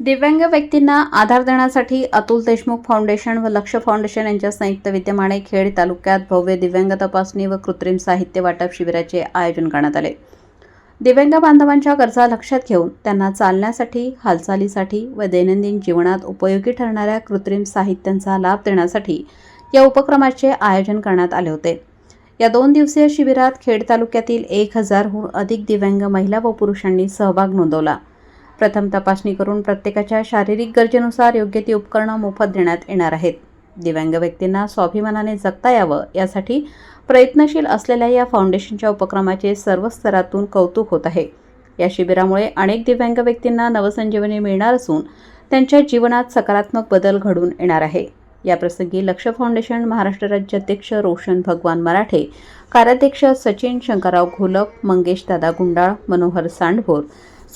दिव्यांग व्यक्तींना आधार देण्यासाठी अतुल देशमुख फाउंडेशन व लक्ष फाउंडेशन यांच्या संयुक्त विद्यमाने खेड तालुक्यात भव्य दिव्यांग तपासणी व कृत्रिम साहित्य वाटप शिबिराचे आयोजन करण्यात आले. दिव्यांग बांधवांच्या गरजा लक्षात घेऊन त्यांना चालण्यासाठी हालचालीसाठी व दैनंदिन जीवनात उपयोगी ठरणाऱ्या कृत्रिम साहित्यांचा लाभ देण्यासाठी या उपक्रमाचे आयोजन करण्यात आले होते. या दोन दिवसीय शिबिरात खेड तालुक्यातील एक हजारहून अधिक दिव्यांग महिला व पुरुषांनी सहभाग नोंदवला. प्रथम तपासणी करून प्रत्येकाच्या शारीरिक गरजेनुसार योग्य ती उपकरणं मोफत देण्यात येणार आहेत. दिव्यांग व्यक्तींना स्वाभिमानाने जगता यावं यासाठी प्रयत्नशील असलेल्या या फाउंडेशनच्या उपक्रमाचे सर्व स्तरातून कौतुक होत आहे. या शिबिरामुळे अनेक दिव्यांग व्यक्तींना नवसंजीवनी मिळणार असून त्यांच्या जीवनात सकारात्मक बदल घडून येणार आहे. याप्रसंगी लक्ष फाउंडेशन महाराष्ट्र राज्याध्यक्ष रोशन भगवान मराठे कार्याध्यक्ष सचिन शंकरराव घोलप मंगेश दादा गुंडाळ मनोहर सांडभोर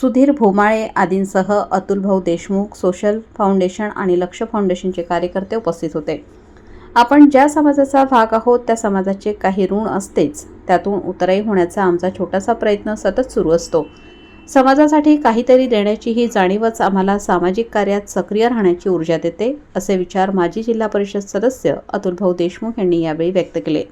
सुधीर भोमाळे आदींसह अतुलभाऊ देशमुख सोशल फाउंडेशन आणि लक्ष फाउंडेशनचे कार्यकर्ते उपस्थित होते. आपण ज्या समाजाचा भाग आहोत त्या समाजाचे काही ऋण असतेच. त्यातून उतराई होण्याचा आमचा छोटासा प्रयत्न सतत सुरू असतो. समाजासाठी काहीतरी देण्याची ही जाणीवच आम्हाला सामाजिक कार्यात सक्रिय राहण्याची ऊर्जा देते असे विचार माजी जिल्हा परिषद सदस्य अतुलभाऊ देशमुख यांनी यावेळी व्यक्त केले.